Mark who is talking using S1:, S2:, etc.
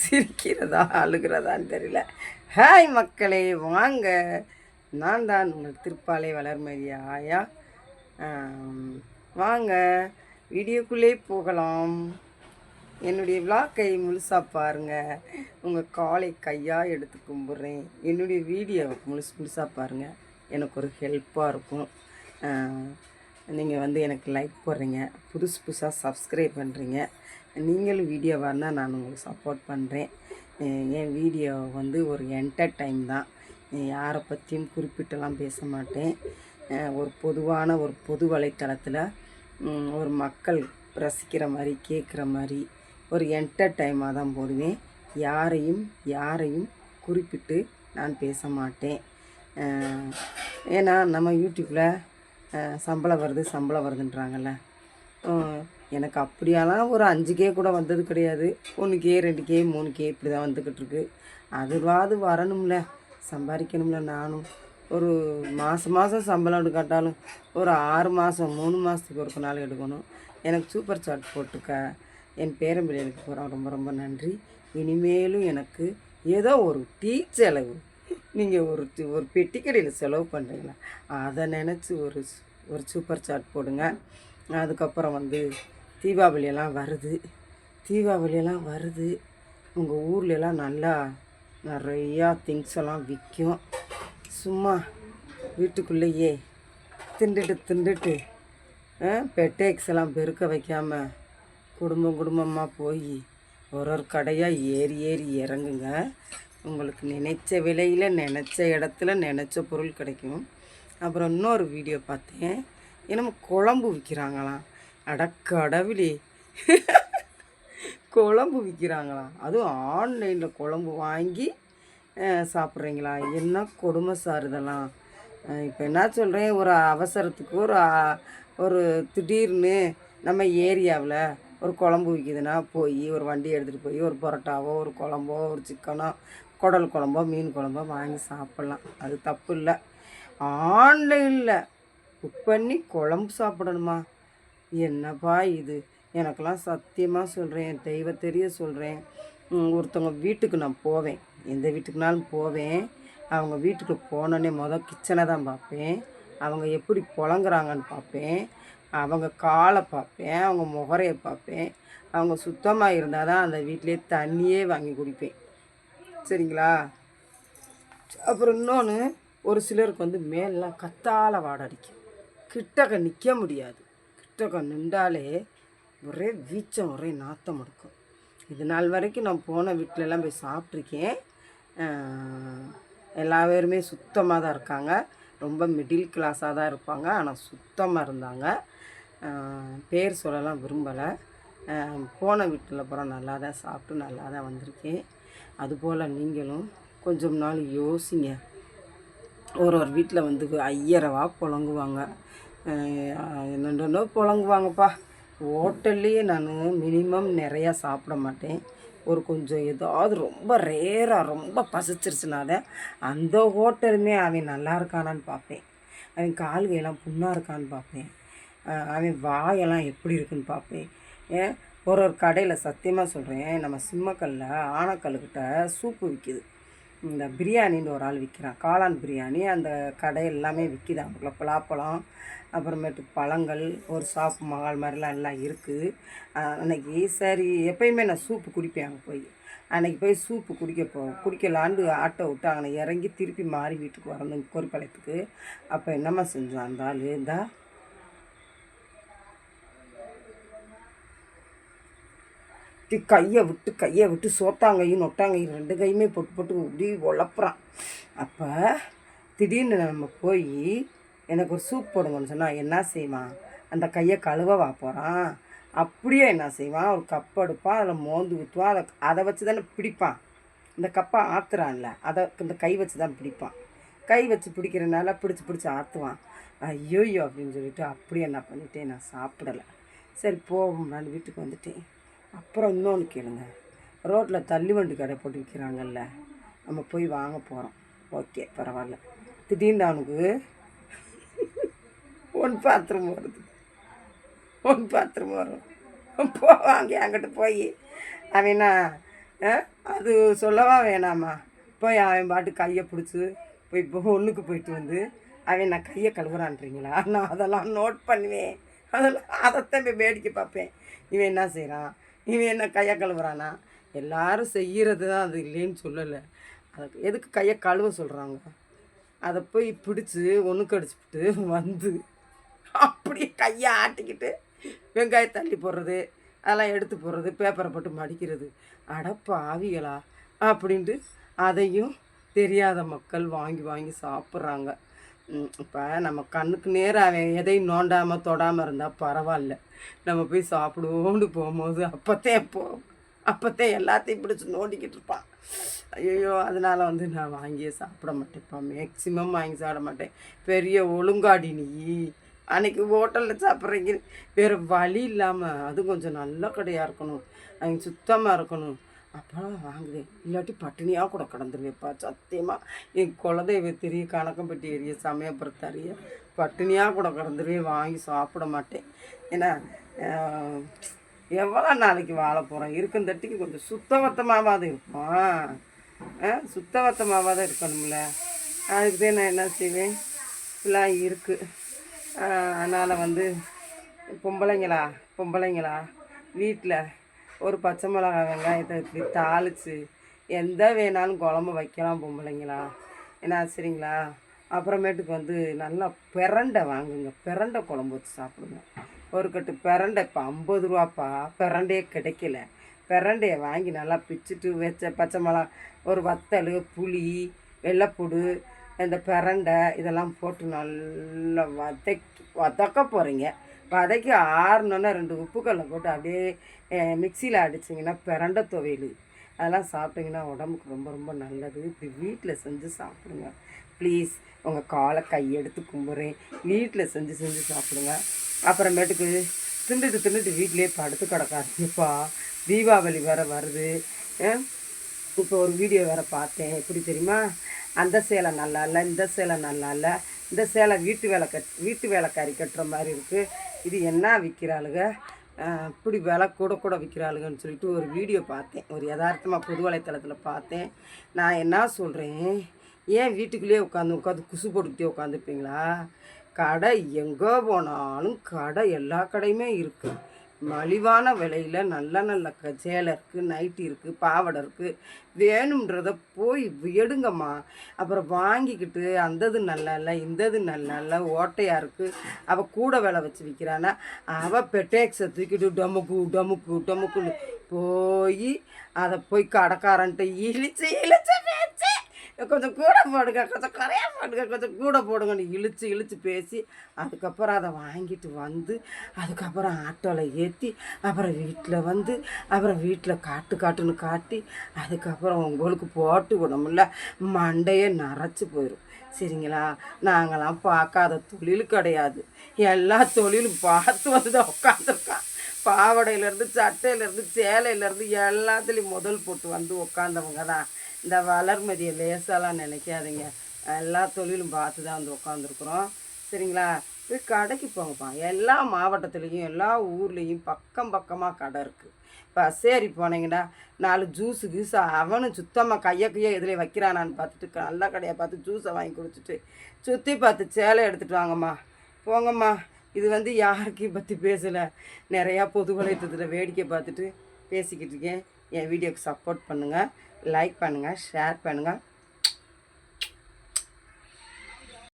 S1: சிரிக்கிறதா அழுகிறதான்னு தெரியல. ஹாய் மக்களே வாங்க. நான் தான் உங்கள் திருப்பாலை வளர்மதி ஆயா. வாங்க. வீடியோக்குள்ளே போகலாம். என்னுடைய விளாக்கை முழுசாக பாருங்கள் உங்கள் காலை கையாக எடுத்து கும்பிட்றேன். என்னுடைய வீடியோ முழுசு முழுசாக பாருங்கள் எனக்கு ஒரு ஹெல்ப்பாக இருக்கும். நீங்கள் வந்து எனக்கு லைக் போடுறீங்க. புதுசு புதுசாக சப்ஸ்கிரைப் பண்ணுறீங்க நீங்களும் வீடியோ இருந்தால் நான் உங்களுக்கு சப்போர்ட் பண்ணுறேன் என் வீடியோ வந்து ஒரு என்டர்டைம் தான். யாரை பற்றியும் குறிப்பிட்டெல்லாம் பேச மாட்டேன். ஒரு பொதுவான ஒரு பொது வலைத்தளத்தில் ஒரு மக்கள் ரசிக்கிற மாதிரி கேட்குற மாதிரி ஒரு என்டர்டைமாக தான் போடுவேன். யாரையும் யாரையும் குறிப்பிட்டு நான் பேச மாட்டேன். ஏன்னா நம்ம யூடியூப்பில் சம்பளம் வருது சம்பளம் வருதுன்றாங்கல்ல. எனக்கு அப்படியெல்லாம் ஒரு அஞ்சு கே கூட வந்தது கிடையாது. ஒன்று கே ரெண்டு கே மூணு கே இப்படி தான் வந்துக்கிட்டு இருக்கு. அதுவாது வரணும்ல. சம்பாதிக்கணும்ல நானும். ஒரு மாதம் மாதம் சம்பளம் எடுக்காட்டாலும் ஒரு ஆறு மாதம் மூணு மாதத்துக்கு ஒரு நாள் எடுக்கணும். எனக்கு சூப்பர் சாட் போட்டுக்க. என் பேரம்பிள்ளைகளுக்கு போகிறோம் ரொம்ப ரொம்ப நன்றி. இனிமேலும் எனக்கு ஏதோ ஒரு டீ செலவு. நீங்கள் ஒரு ஒரு பெட்டி கடையில் செலவு பண்ணுறீங்களா அதை நினச்சி ஒரு ஒரு சூப்பர் சாட் போடுங்க. அதுக்கப்புறம் வந்து தீபாவளியெல்லாம் வருது. தீபாவளியெல்லாம் வருது. உங்கள் ஊர்லெலாம் நல்லா நிறையா திங்ஸ் எல்லாம் விற்கும் சும்மா வீட்டுக்குள்ளேயே திண்டுட்டு திண்டுட்டு பெட்டேக்ஸ் எல்லாம் பெருக்க வைக்காம குடும்பம் குடும்பமாக போய் ஒரு ஒரு கடையாக ஏறி ஏறி இறங்குங்க. உங்களுக்கு நினைச்ச விலையில் நினச்ச இடத்துல நினச்ச பொருள் கிடைக்கும். அப்புறம் இன்னொரு வீடியோ பார்த்தேன். என்னமோ குழம்பு விற்கிறாங்களாம் அடக்கடவுளே குழம்பு விற்கிறாங்களாம் அதுவும் ஆன்லைனில் குழம்பு வாங்கி சாப்பிட்றீங்களா? என்ன கொடுமை சார் இதெல்லாம்? இப்போ என்ன சொல்கிறேன் ஒரு அவசரத்துக்கு ஒரு ஒரு திடீர்னு நம்ம ஏரியாவில் ஒரு குழம்பு விற்கிதுன்னா போய் ஒரு வண்டி எடுத்துகிட்டு போய் ஒரு பரோட்டாவோ ஒரு குழம்போ ஒரு சிக்கனோ குடல் குழம்போ மீன் குழம்போ வாங்கி சாப்பிட்லாம். அது தப்பு இல்லை. ஆன்லைனில் புக் பண்ணி குழம்பு சாப்பிடணுமா? என்னப்பா இது? எனக்கெல்லாம் சத்தியமாக சொல்கிறேன் தெய்வ தெரிய சொல்கிறேன் ஒருத்தவங்க வீட்டுக்கு நான் போவேன். எந்த வீட்டுக்குனாலும் போவேன். அவங்க வீட்டுக்கு போனோடனே மொதல் கிச்சனை தான் பார்ப்பேன். அவங்க எப்படி புழங்குறாங்கன்னு பார்ப்பேன். அவங்க காலை பார்ப்பேன். அவங்க முகரையை பார்ப்பேன். அவங்க சுத்தமாக இருந்தால் தான் அந்த வீட்டிலே தண்ணியே வாங்கி குடிப்பேன். சரிங்களா? அப்புறம் இன்னொன்று ஒரு சிலருக்கு வந்து மேலெலாம் கத்தால வாடடிக்கும். கிட்டக்க நிற்க முடியாது. புஸ்தகம் நின்றாலே ஒரே வீச்சம் ஒரே நாத்தம் எடுக்கும் இது நாள் வரைக்கும் நான் போன வீட்டிலலாம் போய் சாப்பிட்ருக்கேன். எல்லா பேருமே சுத்தமாக தான் இருக்காங்க. ரொம்ப மிடில் கிளாஸாக தான் இருப்பாங்க. ஆனால் சுத்தமாக இருந்தாங்க. பேர் சொல்லலாம் விரும்பலை. போன வீட்டில் அப்புறம் நல்லா தான் சாப்பிட்டு நல்லா தான் வந்திருக்கேன். அதுபோல் நீங்களும் கொஞ்சம் நாள் யோசிங்க. ஒரு ஒரு வீட்டில் வந்து ஐயரவா புழங்குவாங்க என்னென்னோ புழங்குவாங்கப்பா. ஹோட்டல்லையே நான் மினிமம் நிறையா சாப்பிட மாட்டேன். ஒரு கொஞ்சம் ஏதாவது ரொம்ப ரேராக ரொம்ப பசிச்சிருச்சுனால அந்த ஹோட்டலுமே அவன் நல்லா இருக்கானான்னு பார்ப்பேன். அவன் கால்கையெல்லாம் புண்ணாக இருக்கான்னு பார்ப்பேன். அவன் வாயெல்லாம் எப்படி இருக்குன்னு பார்ப்பேன். ஏன் ஒரு ஒரு கடையில் சத்தியமாக சொல்கிறேன் நம்ம சிம்மக்கல்லில் ஆனக்கல்லுக்கிட்ட சூப்பு விற்கிது இந்த பிரியாணின்னு ஒரு ஆள் விற்கிறான் காளான் பிரியாணி. அந்த கடை எல்லாமே விற்கிது அவங்கள பலாப்பழம் அப்புறமேட்டு பழங்கள் ஒரு சாப்பு மகால் மாதிரிலாம் எல்லாம் இருக்குது அன்னைக்கு சரி எப்பயுமே நான் சூப்பு குடிப்பேன் அங்கே போய். அன்னைக்கு போய் சூப்பு குடிக்க போ குடிக்கலான்னு ஆட்டோ விட்டு அங்கே இறங்கி திருப்பி மாறி வீட்டுக்கு வரணும் கோரிப்பாளையத்துக்கு அப்போ என்னம்மா செஞ்சான் அந்த ஆள் இருந்தால் இப்படி கையை விட்டு கையை விட்டு சோத்தாங்கையும் நொட்டாங்கையும் ரெண்டு கையுமே போட்டு போட்டு இப்படி உழப்புறான். அப்போ திடீர்னு நம்ம போய் எனக்கு ஒரு சூப் போடுங்கன்னு சொன்னால் என்ன செய்வான் அந்த கையை கழுவவா போகிறான் அப்படியே என்ன செய்வான் ஒரு கப் எடுப்பான் அதில் மோந்து ஊற்றுவான் அதை அதை வச்சு தானே பிடிப்பான். இந்த கப்பை ஆத்துறான்ல அதை இந்த கை வச்சு தான் பிடிப்பான். கை வச்சு பிடிக்கிறனால பிடிச்சி பிடிச்சி ஆற்றுவான் ஐயோயோ அப்படின்னு சொல்லிட்டு அப்படியே என்ன பண்ணிட்டேன் நான் சாப்பிடலை. சரி போவோம் நான் வீட்டுக்கு வந்துட்டேன். அப்புறம் இன்னொன்று கேளுங்க. ரோட்டில் தள்ளி வண்டி கடை போட்டு விற்கிறாங்கல்ல நம்ம போய் வாங்க போகிறோம் ஓகே பரவாயில்ல. திடீர்னு அவனுக்கு ஒன் பாத்திரம் வருது. ஒன் பாத்திரம் வரும். போவாங்க அங்கிட்ட போய். அவனா அது சொல்லவா வேணாமா? போய் அவன் பாட்டு கையை பிடிச்சி போய் ஒன்றுக்கு போயிட்டு வந்து அவன் நான் கையை கழுவுறான்றீங்களா? நான் அதெல்லாம் நோட் பண்ணுவேன். அதெல்லாம் அதைத்தான் போய் வேடிக்கை பார்ப்பேன். இவன் என்ன செய்கிறான் இவன் என்ன கையை கழுவுறானா? எல்லாரும் செய்கிறது தான் அது இல்லைன்னு சொல்லலை. அதுக்கு எதுக்கு கையை கழுவ சொல்கிறாங்க அதை போய் பிடிச்சி ஒன்று கடிச்சுட்டு வந்து அப்படியே கையை ஆட்டிக்கிட்டு வெங்காயம் தள்ளி போடுறது அதெல்லாம் எடுத்து போடுறது பேப்பரை போட்டு மடிக்கிறது. அடப்பா ஆவிகளா அப்படின்ட்டு அதையும் தெரியாத மக்கள் வாங்கி வாங்கி சாப்பிட்றாங்க. இப்போ நம்ம கண்ணுக்கு நேராக அவன் எதையும் நோண்டாமல் தொடாமல் இருந்தால் பரவாயில்ல. நம்ம போய் சாப்பிடுவோண்டு போகும்போது அப்போத்தே போ அப்போத்தே எல்லாத்தையும் பிடிச்சி நோண்டிக்கிட்டு இருப்பான். ஐயோ அதனால் வந்து நான் வாங்கியே சாப்பிட மாட்டேன்ப்பா. மேக்சிமம் வாங்கி சாப்பிட மாட்டேன். பெரிய ஒழுங்காடி நீ. அன்னைக்கு ஹோட்டலில் சாப்பிட்றீங்க. வேறு வழி இல்லாமல் அது கொஞ்சம் நல்ல கடையாக இருக்கணும். அங்கே சுத்தமாக இருக்கணும். அப்போலாம் வாங்குவேன். இல்லாட்டி பட்டினியாக கூட கிடந்துருவேப்பா சத்தியமாக என் குலதெய்வ தெரிய கணக்கம்பட்டி எரிய சமயபுரத்தறிய பட்டினியாக கூட கிடந்துருவேன். வாங்கி சாப்பிட மாட்டேன். ஏன்னா எவ்வளோ நாளைக்கு வாழ போகிறோம் இருக்கும் தட்டிக்கு கொஞ்சம் சுத்தபத்தமாவது இருப்போம் ஆ சுத்தபத்தமாவது இருக்கணும்ல. அதுக்கு தான் நான் என்ன செய்வேன்? இப்படிலாம் இருக்குது அதனால் வந்து பொம்பளைங்களா பொம்பளைங்களா வீட்டில் ஒரு பச்சை மிளகா வெங்காயத்தை இப்படி தாளித்து எந்த வேணாலும் குழம்பு வைக்கலாம் பொம்பளைங்களா? என்ன சரிங்களா? அப்புறமேட்டுக்கு வந்து நல்லா பிரண்டை வாங்குங்க. பிரண்டை குழம்பு வச்சு சாப்பிடுங்க. ஒரு கட்டு பிரண்டை இப்போ ஐம்பது ரூபாப்பா பிரண்டையே கிடைக்கல. பிரண்டையை வாங்கி நல்லா பிச்சுட்டு வச்ச பச்சை மிளகா ஒரு வத்தல் புளி வெள்ளைப்பூடு இந்த பிரண்டை இதெல்லாம் போட்டு நல்லா வதக்கி வதக்க போகிறீங்க வதக்கி ஆறணுன்னா ரெண்டு உப்புக்கல்லை போட்டு அப்படியே மிக்சியில் அடிச்சிங்கன்னா பிரண்டை துவையல். அதெல்லாம் சாப்பிட்டிங்கன்னா உடம்புக்கு ரொம்ப ரொம்ப நல்லது. இப்படி வீட்டில் செஞ்சு சாப்பிடுங்க. ப்ளீஸ் உங்கள் காலை கையெடுத்து கும்பிட்றேன். வீட்டில் செஞ்சு செஞ்சு சாப்பிடுங்க. அப்புறமேட்டுக்கு திண்டுட்டு திண்டுட்டு வீட்டிலே படுத்து கிடக்காதீங்கப்பா. தீபாவளி வேறு வருது. இப்போ ஒரு வீடியோ வேறு பார்த்தேன். எப்படி தெரியுமா? அந்த சேலை நல்லா இல்லை இந்த சேலை நல்லா இல்லை இந்த சேலை வீட்டு வேலை கட் வீட்டு வேலைக்காரி கட்டுற மாதிரி இருக்குது இது என்ன விற்கிறாளுங்க இப்படி விலை கூட கூட விற்கிறாளுங்கன்னு சொல்லிட்டு ஒரு வீடியோ பார்த்தேன். ஒரு யதார்த்தமாக பொது வலைத்தளத்தில் பார்த்தேன். நான் என்ன சொல்கிறேன் ஏன் வீட்டுக்குள்ளேயே உட்காந்து உட்காந்து குசு போட்டுக்கிட்டே உட்காந்துருப்பீங்களா? கடை எங்கே போனாலும் கடை எல்லா கடையுமே இருக்குது மலிவான விலையில் நல்ல நல்ல க சேலை இருக்குது நைட்டி இருக்குது பாவாடை இருக்குது வேணுன்றத போய் எடுங்கம்மா. அப்புறம் வாங்கிக்கிட்டு அந்தது நல்லா இல்லை இந்தது நல்லா இல்லை ஓட்டையாக இருக்குது அவள் கூட விலை வச்சு விற்கிறான்னா அவள் பெட்டேக்ஸை தூக்கிட்டு டமுக்கு டமுக்கு டமுக்குன்னு போய் அதை போய் கடைக்காரன்ட்டு இழிச்சு இழிச்சு பேச்சு. கொஞ்சம் கூட போடுங்க கொஞ்சம் குறையா போடுங்க கொஞ்சம் கூட போடுங்கன்னு இழுத்து இழுத்து பேசி அதுக்கப்புறம் அதை வாங்கிட்டு வந்து அதுக்கப்புறம் ஆட்டோவில் ஏற்றி அப்புறம் வீட்டில் வந்து அப்புறம் வீட்டில் காட்டு காட்டுன்னு காட்டி அதுக்கப்புறம் உங்களுக்கு போட்டு விடமுல்ல மண்டையே நரைச்சி போயிடும் சரிங்களா? நாங்களாம் பார்க்காத தொழில் கிடையாது. எல்லா தொழிலும் பார்த்து வந்து உட்காந்துருக்கான் பாவாடையிலேருந்து சட்டையிலேருந்து சேலையிலேருந்து எல்லாத்துலேயும் முதல் போட்டு வந்து உட்காந்தவங்க தான். இந்த வளர்மதியை லேசாலாம் நினைக்காதீங்க. எல்லா தொழிலும் பார்த்து தான் வந்து உட்காந்துருக்குறோம் சரிங்களா? போய் கடைக்கு போங்கப்பா. எல்லா மாவட்டத்துலேயும் எல்லா ஊர்லேயும் பக்கம் பக்கமாக கடை இருக்குது இப்போ ஏறி போனீங்கன்னா நாலு ஜூஸு கீஸு அவனும் சுத்தமாக கையை கையை இதில் வைக்கிறானான்னு பார்த்துட்டு நல்ல கடையை பார்த்து ஜூஸை வாங்கி குடிச்சிட்டு சுற்றி பார்த்து சேலை எடுத்துகிட்டு வாங்கம்மா. போங்கம்மா. இது வந்து யாருக்கையும் பற்றி பேசலை. நிறையா பொது வலைத்தளத்தில் வேடிக்கை பார்த்துட்டு பேசிக்கிட்டு இருக்கேன். என் வீடியோக்கு சப்போர்ட் பண்ணுங்கள் லைக் பண்ணுங்கள் ஷேர் பண்ணுங்கள்